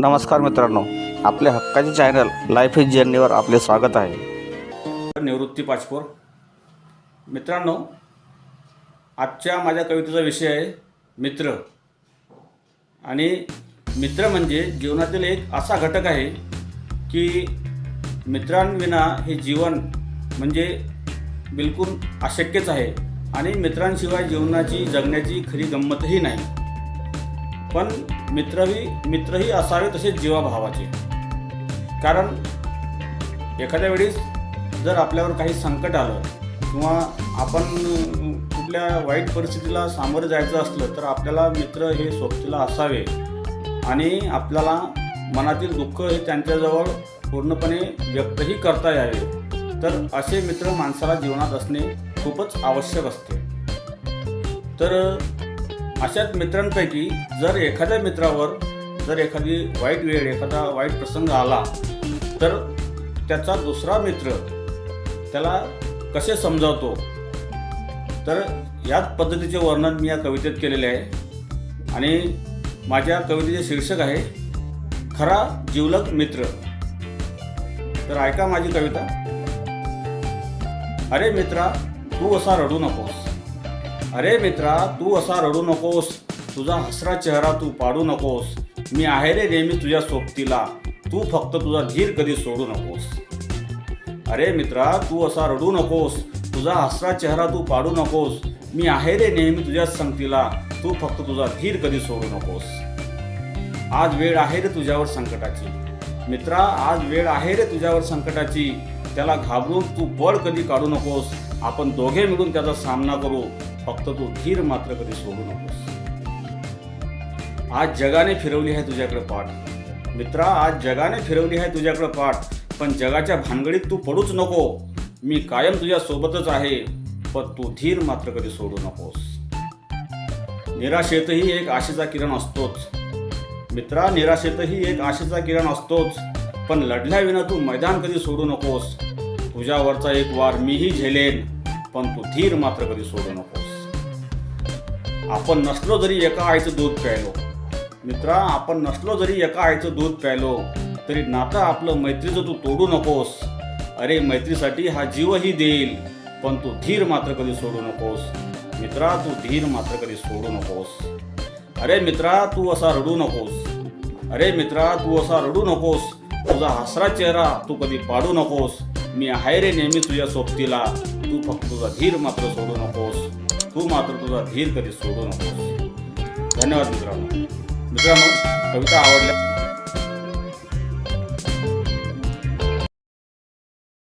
नमस्कार मित्रांनो आपल्या हक्काचे चॅनल लाईफ इज जर्नीवर आपले स्वागत आहे. निवृत्ती पाचपोर. मित्रांनो आजच्या माझ्या कवितेचा विषय आहे मित्र. आणि मित्र म्हणजे जीवनातील एक असा घटक आहे की मित्रांविना हे जीवन म्हणजे बिलकुल अशक्यच आहे आणि मित्रांशिवाय जीवनाची जगण्याची खरी गंमतही नाही. पण मित्रही मित्रही असावे तसेच जीवाभावाचे. कारण एखाद्या वेळेस जर आपल्यावर काही संकट आलं किंवा आपण कुठल्या वाईट परिस्थितीला सामोरं जायचं असलं तर आपल्याला मित्र हे सोबतीला असावे आणि आपल्याला मनातील दुःख हे त्यांच्याजवळ पूर्णपणे व्यक्तही करता यावे. तर असे मित्र माणसाला जीवनात असणे खूपच आवश्यक असते. तर अशाच मित्रांपैकी जर एखाद्या मित्रावर जर एखादी वाईट वेळ एखादा वाईट प्रसंग आला तर त्याचा दुसरा मित्र त्याला कसे समजावतो? तर याच पद्धतीचे वर्णन मी या कवितेत केलेले आहे. आणि माझ्या कवितेचे शीर्षक आहे खरा जिवलग मित्र. तर ऐका माझी कविता. अरे मित्रा तू असा रडू नकोस. अरे मित्रा तू असा रडू नकोस. तुझा हसरा चेहरा तू पाडू नकोस. मी आहे रे नेहमी तुझ्या सोबतीला. तू फक्त तुझा धीर कधी सोडू नकोस. अरे मित्रा तू असा रडू नकोस. तुझा हसरा चेहरा तू पाडू नकोस. मी आहे रे नेहमी तुझ्याच संगतीला. तू फक्त तुझा धीर कधी सोडू नकोस. आज वेळ आहे रे तुझ्यावर संकटाची. मित्रा आज वेळ आहे रे तुझ्यावर संकटाची. त्याला घाबरून तू बळ कधी काढू नकोस. आपण दोघे मिळून त्याचा सामना करू फक्त तू धीर मात्र कधी सोडू नकोस. आज जगाने फिरवली आहे तुझ्याकडे पाठ. मित्रा आज जगाने फिरवली आहे तुझ्याकडे पाठ. पण जगाच्या भानगडीत तू पडूच नको. मी कायम तुझ्या सोबतच आहे पण तू धीर मात्र कधी सोडू नकोस. निराशेतही एक आशेचा किरण असतोच. मित्रा निराशेतही एक आशेचा किरण असतोच. पण लढल्याविना तू मैदान कधी सोडू नकोस. तुझ्यावरचा एक वार मीही झेलेन पण तू धीर मात्र कधी सोडू नकोस. आपण नसलो जरी एका आईचं दूध प्यायलो. मित्रा आपण नसलो जरी एका आईचं दूध प्यायलो तरी नातं आपलं मैत्रीचं तू तोडू नकोस. अरे मैत्रीसाठी हा जीवही देईल पण तू धीर मात्र कधी सोडू नकोस. मित्रा तू धीर मात्र कधी सोडू नकोस. अरे मित्रा तू असा रडू नकोस. अरे मित्रा तू असा रडू नकोस. तुझा हसरा चेहरा तू कधी पाडू नकोस. मी आहे रे नेहमी तुझ्या सोबतीला. तू फक्त तुझा धीर मात्र सोडू नकोस. तू मात्र तुझा धीर कधी सोडू नकोस. धन्यवाद मित्रांनो. मित्रांनो कविता आवडल्या.